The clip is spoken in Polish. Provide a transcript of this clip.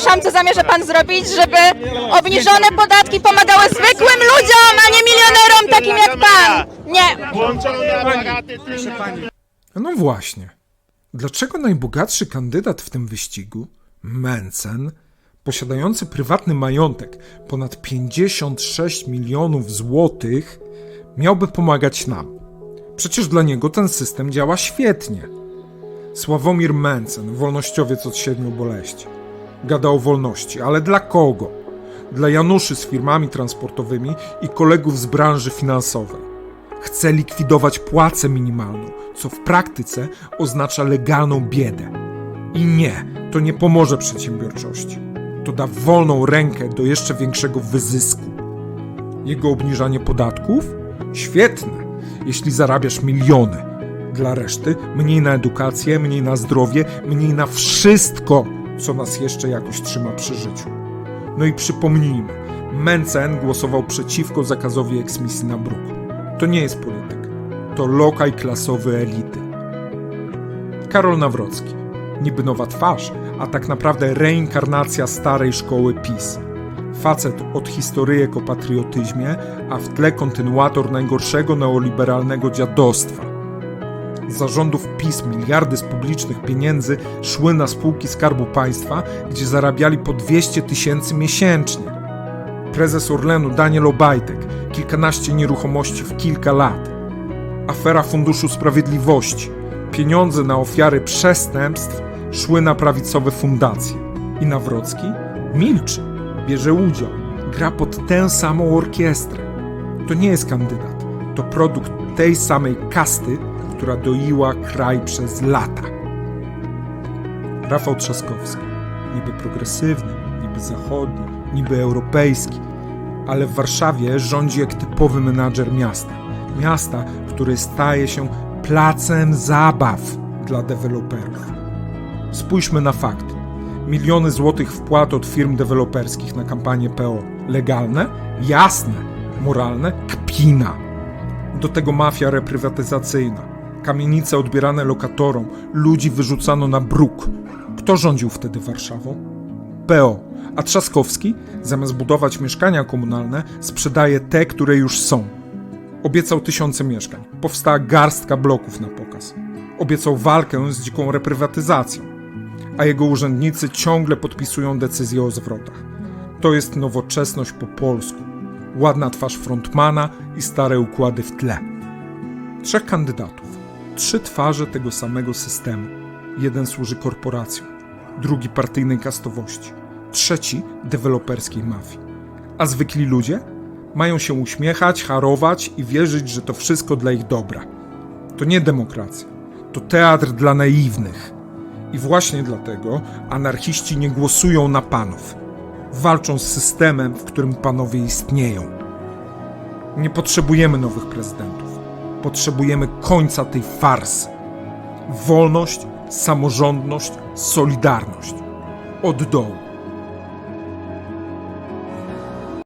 przepraszam, co zamierza pan zrobić, żeby obniżone podatki pomagały zwykłym ludziom, a nie milionerom takim jak pan? Nie. No właśnie. Dlaczego najbogatszy kandydat w tym wyścigu, Mencen, posiadający prywatny majątek ponad 56 milionów złotych, miałby pomagać nam? Przecież dla niego ten system działa świetnie. Sławomir Mencen, wolnościowiec od siedmiu boleści. Gada o wolności, ale dla kogo? Dla Januszy z firmami transportowymi i kolegów z branży finansowej. Chce likwidować płacę minimalną, co w praktyce oznacza legalną biedę. I nie, to nie pomoże przedsiębiorczości. To da wolną rękę do jeszcze większego wyzysku. Jego obniżanie podatków? Świetne, jeśli zarabiasz miliony. Dla reszty mniej na edukację, mniej na zdrowie, mniej na wszystko, co nas jeszcze jakoś trzyma przy życiu. No i przypomnijmy, Mencen głosował przeciwko zakazowi eksmisji na bruk. To nie jest polityk, to lokaj klasowy elity. Karol Nawrocki. Niby nowa twarz, a tak naprawdę reinkarnacja starej szkoły PiS. Facet od historyjek o patriotyzmie, a w tle kontynuator najgorszego neoliberalnego dziadostwa. Zarządów PiS miliardy z publicznych pieniędzy szły na spółki Skarbu Państwa, gdzie zarabiali po 200 tysięcy miesięcznie. Prezes Orlenu Daniel Obajtek, kilkanaście nieruchomości w kilka lat. Afera Funduszu Sprawiedliwości, pieniądze na ofiary przestępstw szły na prawicowe fundacje. I Nawrocki milczy, bierze udział, gra pod tę samą orkiestrę. To nie jest kandydat, to produkt tej samej kasty, która doiła kraj przez lata. Rafał Trzaskowski, niby progresywny, niby zachodni, niby europejski, ale w Warszawie rządzi jak typowy menadżer miasta. Miasta, które staje się placem zabaw dla deweloperów. Spójrzmy na fakty. Miliony złotych wpłat od firm deweloperskich na kampanię PO. Legalne? Jasne. Moralne? Kpina. Do tego mafia reprywatyzacyjna. Kamienice odbierane lokatorom, ludzi wyrzucano na bruk. Kto rządził wtedy Warszawą? PO. A Trzaskowski, zamiast budować mieszkania komunalne, sprzedaje te, które już są. Obiecał tysiące mieszkań. Powstała garstka bloków na pokaz. Obiecał walkę z dziką reprywatyzacją. A jego urzędnicy ciągle podpisują decyzje o zwrotach. To jest nowoczesność po polsku. Ładna twarz frontmana i stare układy w tle. Trzech kandydatów. Trzy twarze tego samego systemu. Jeden służy korporacjom, drugi partyjnej kastowości, trzeci deweloperskiej mafii. A zwykli ludzie mają się uśmiechać, harować i wierzyć, że to wszystko dla ich dobra. To nie demokracja, to teatr dla naiwnych. I właśnie dlatego anarchiści nie głosują na panów. Walczą z systemem, w którym panowie istnieją. Nie potrzebujemy nowych prezydentów. Potrzebujemy końca tej farsy. Wolność, samorządność, solidarność. Od dołu.